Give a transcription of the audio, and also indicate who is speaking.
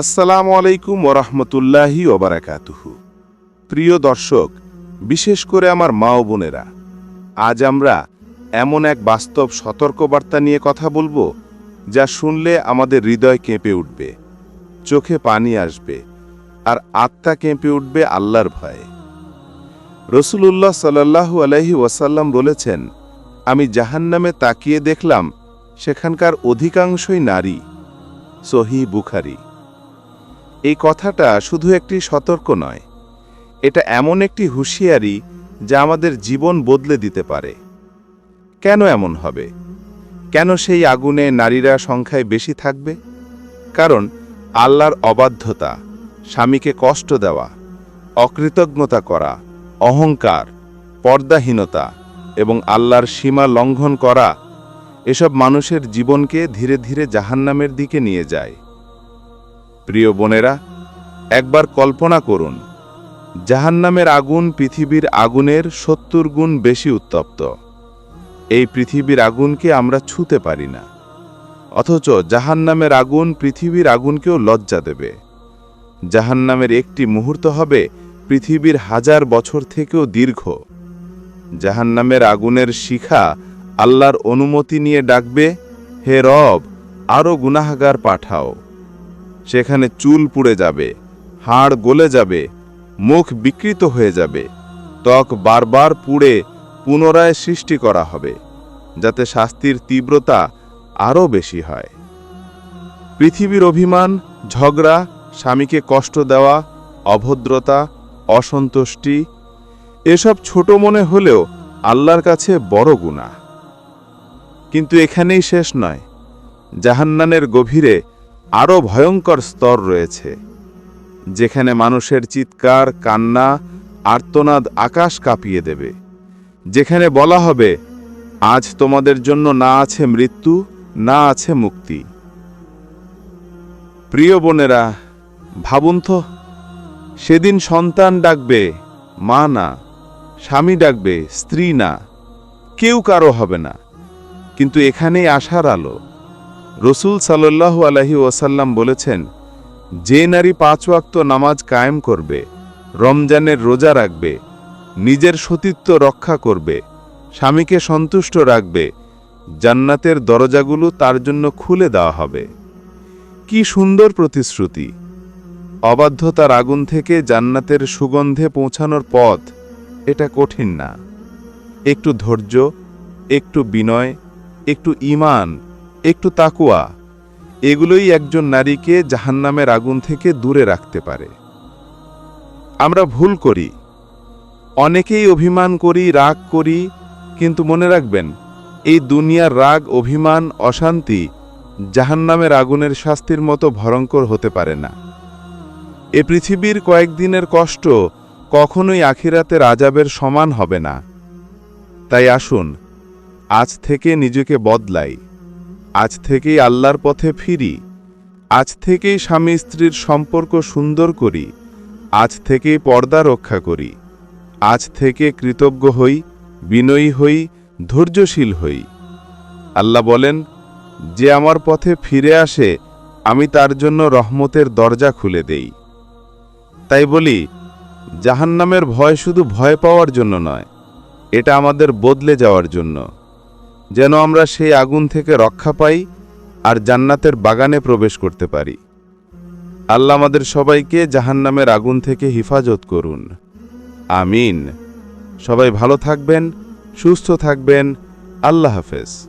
Speaker 1: আসসালামু আলাইকুম ওরহমতুল্লাহি ওবারাকাতুহু। প্রিয় দর্শক, বিশেষ করে আমার মা ও বোনেরা, আজ আমরা এমন এক বাস্তব সতর্কবার্তা নিয়ে কথা বলব, যা শুনলে আমাদের হৃদয় কেঁপে উঠবে, চোখে পানি আসবে, আর আত্মা কেঁপে উঠবে আল্লাহর ভয়ে। রসুলুল্লাহ সাল্লাহু আলাইহি ওয়াসাল্লাম বলেছেন, আমি জাহান্নামে তাকিয়ে দেখলাম, সেখানকার অধিকাংশই নারী, সহি বুখারি। এই কথাটা শুধু একটি সতর্ক নয়। এটা এমন একটি হুঁশিয়ারি যা আমাদের জীবন বদলে দিতে পারে। কেন এমন হবে? কেন সেই আগুনে নারীরা সংখ্যায় বেশি থাকবে? কারণ আল্লাহর অবাধ্যতা, স্বামীকে কষ্ট দেওয়া, অকৃতজ্ঞতা করা, অহংকার, পর্দাহীনতা এবং আল্লাহর সীমা লঙ্ঘন করা, এসব মানুষের জীবনকে ধীরে ধীরে জাহান্নামের দিকে নিয়ে যায়। প্রিয় বোনেরা, একবার কল্পনা করুন, জাহান্নামের আগুন পৃথিবীর আগুনের সত্তর গুণ বেশি উত্তপ্ত। এই পৃথিবীর আগুনকে আমরা ছুতে পারি না, অথচ জাহান্নামের আগুন পৃথিবীর আগুনকেও লজ্জা দেবে। জাহান্নামের একটি মুহূর্ত হবে পৃথিবীর হাজার বছর থেকেও দীর্ঘ। জাহান্নামের আগুনের শিখা আল্লাহর অনুমতি নিয়ে ডাকবে, হে রব আরও গুনাহাগার পাঠাও। সেখানে চুল পুড়ে যাবে, হাড় গলে যাবে, মুখ বিকৃত হয়ে যাবে। ত্বক বারবার পুড়ে পুনরায় সৃষ্টি করা হবে, যাতে শাস্তির তীব্রতা আরও বেশি হয়। পৃথিবীর অভিমান, ঝগড়া, স্বামীকে কষ্ট দেওয়া, অভদ্রতা, অসন্তুষ্টি, এসব ছোট মনে হলেও আল্লাহর কাছে বড় গুণা কিন্তু এখানেই শেষ নয়। জাহান্নানের গভীরে আরও ভয়ঙ্কর স্তর রয়েছে, যেখানে মানুষের চিৎকার, কান্না, আর্তনাদ আকাশ কাঁপিয়ে দেবে। যেখানে বলা হবে, আজ তোমাদের জন্য না আছে মৃত্যু, না আছে মুক্তি। প্রিয় বোনেরা, ভাবুন তো, সেদিন সন্তান ডাকবে, মা না, স্বামী ডাকবে, স্ত্রী না, কেউ কারও হবে না। কিন্তু এখানেই আশার আলো। রসুল সাল্লাল্লাহু আলহি ওসাল্লাম বলেছেন, যে নারী পাঁচ ওয়াক্ত নামাজ কায়েম করবে, রমজানের রোজা রাখবে, নিজের সতীত্ব রক্ষা করবে, স্বামীকে সন্তুষ্ট রাখবে, জান্নাতের দরজাগুলো তার জন্য খুলে দেওয়া হবে। কি সুন্দর প্রতিশ্রুতি! অবাধ্যতার আগুন থেকে জান্নাতের সুগন্ধে পৌঁছানোর পথ এটা কঠিন না। একটু ধৈর্য, একটু বিনয়, একটু ইমান একটু তাকুয়া, এগুলোই একজন নারীকে জাহান্নামের আগুন থেকে দূরে রাখতে পারে। আমরা ভুল করি, অনেকেই অভিমান করি, রাগ করি, কিন্তু মনে রাখবেন, এই দুনিয়ার রাগ, অভিমান, অশান্তি জাহান্নামের আগুনের শাস্তির মতো ভয়ঙ্কর হতে পারে না। এ পৃথিবীর কয়েকদিনের কষ্ট কখনোই আখিরাতের আজাবের সমান হবে না। তাই আসুন, আজ থেকে নিজেকে বদলাই। আজ থেকেই আল্লাহর পথে ফিরি। আজ থেকেই স্বামী স্ত্রীর সম্পর্ক সুন্দর করি। আজ থেকেই পর্দা রক্ষা করি। আজ থেকে কৃতজ্ঞ হই, বিনয়ী হই, ধৈর্যশীল হই। আল্লাহ বলেন, যে আমার পথে ফিরে আসে, আমি তার জন্য রহমতের দরজা খুলে দেই। তাই বলি, জাহান্নামের ভয় শুধু ভয় পাওয়ার জন্য নয়, এটা আমাদের বদলে যাওয়ার জন্য। যেন আমরা সেই আগুন থেকে রক্ষা পাই আর জান্নাতের বাগানে প্রবেশ করতে পারি। আল্লাহ আমাদের সবাইকে জাহান্নামের আগুন থেকে হিফাজত করুন। আমিন। সবাই ভালো থাকবেন, সুস্থ থাকবেন। আল্লাহ হাফেজ।